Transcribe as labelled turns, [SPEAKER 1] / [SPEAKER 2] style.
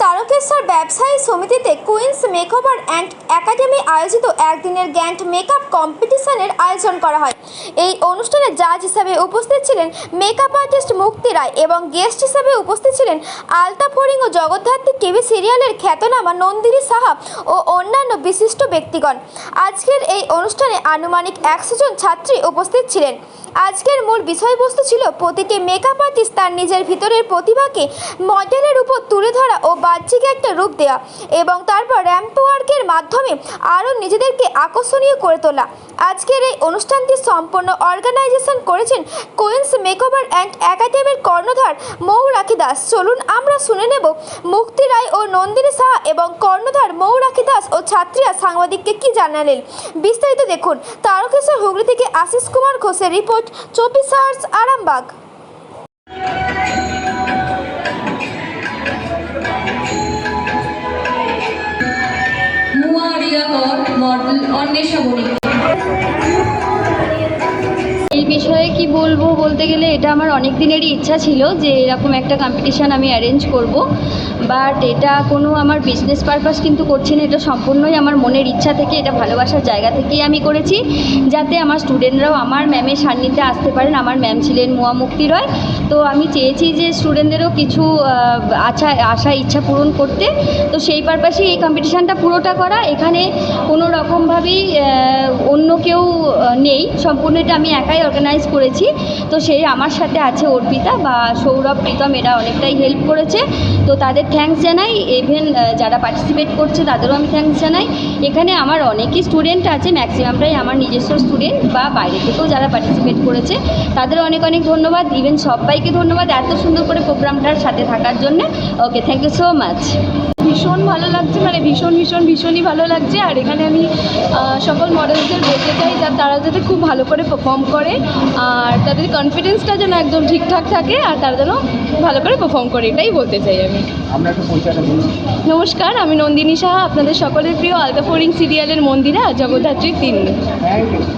[SPEAKER 1] তারকেশ্বর ব্যবসায়ী সমিতিতে queen's makeover and academy আয়োজিত একদিনের গ্যান্ট মেকআপ কম্পিটিশনের আয়োজন করা হয়। এই অনুষ্ঠানে জাজ হিসাবে উপস্থিত ছিলেন মেকআপ আর্টিস্ট মুক্তি রায় এবং গেস্ট হিসাবে উপস্থিত ছিলেন আলতা ফরিং ও জগদ্ধাত্রী টিভি সিরিয়ালের খ্যাতনামা নন্দিনী সাহা ও অন্যান্য বিশিষ্ট ব্যক্তিগণ। আজকের এই অনুষ্ঠানে আনুমানিক একশো জন ছাত্রী উপস্থিত ছিলেন। আজকের মূল বিষয়বস্তু ছিল প্রতিটি মেকআপ আর্টিস্ট তার নিজের ভিতরের প্রতিভাকে মডেলের উপর তুলে ধরা ও বাহ্যিক একটা রূপ দেওয়া এবং তারপর র্যাম্প ওয়ার্কের মাধ্যমে আরও নিজেদেরকে আকর্ষণীয় করে তোলা। আজকের এই অনুষ্ঠানটি সম্পূর্ণ অর্গানাইজেশন করেছেন কোয়েন্স মেকওভার অ্যান্ড একাডেমির কর্ণধার মৌ রাখি দাস। চলুন আমরা শুনে নেব মুক্তি রায় ও নন্দিনী সাহা এবং কর্ণধার মৌ রাখি দাস ও ছাত্রীরা সাংবাদিককে কি জানালেন। বিস্তারিত দেখুন, তারকেশ্বর হুগলি থেকে আশিস কুমার ঘোষের রিপোর্ট, চব্বিশ আওয়ার্স, আরামবাগ।
[SPEAKER 2] মডেল
[SPEAKER 3] কি বলব বলতে গেলে এটা আমার অনেক দিনেরই ইচ্ছা ছিল যে এরকম একটা কম্পিটিশান আমি অ্যারেঞ্জ করব। বাট এটা কোনো আমার বিজনেস পারপাস কিন্তু করছি না, এটা সম্পূর্ণই আমার মনের ইচ্ছা থেকে, এটা ভালোবাসার জায়গা থেকেই আমি করেছি। যাতে আমার স্টুডেন্টরাও আমার ম্যামের সান্নিধ্যে আসতে পারেন, আমার ম্যাম ছিলেন মোয়া মুক্তি রয় তো আমি চেয়েছি যে স্টুডেন্টদেরও কিছু আশা আশা, ইচ্ছা পূরণ করতে। তো সেই পারপাসেই এই কম্পিটিশানটা পুরোটা করা। এখানে কোনো রকমভাবেই অন্য কেউ নেই। সম্পূর্ণ এটা আমি একাই অর্গানাইজ করেছি। তো সেই আমার সাথে আছে অর্পিতা বা সৌরভ, প্রীতম, এরা অনেকটাই হেল্প করেছে। তো তাদের থ্যাঙ্কস জানাই। ইভেন যারা পার্টিসিপেট করছে তাদেরও আমি থ্যাঙ্কস জানাই। এখানে আমার অনেকই স্টুডেন্ট আছে ম্যাক্সিমামটাই আমার নিজস্ব স্টুডেন্ট বা বাইরে থেকেও যারা পার্টিসিপেট করেছে, তাদের অনেক অনেক ধন্যবাদ। ইভেন সবাইকে ধন্যবাদ এত সুন্দর করে প্রোগ্রামটার সাথে থাকার জন্য। Okay thank you so much
[SPEAKER 4] ভীষণ ভালো লাগছে মানে ভীষণ ভীষণ, ভীষণই ভালো লাগছে। আর এখানে আমি সকল মডেলসদের বলতে চাই, যা, তারা যাতে খুব ভালো করে পারফর্ম করে। আর তাদের কনফিডেন্সটা যেন একদম ঠিকঠাক থাকে আর তারা যেন ভালো করে পারফর্ম করে এটাই বলতে চাই আমি। নমস্কার আমি নন্দিনী সাহা আপনাদের সকলের প্রিয় আলতাফরিং সিরিয়ালের মন্দিরা জগদ্ধাত্রীর তিন।
[SPEAKER 5] Thank you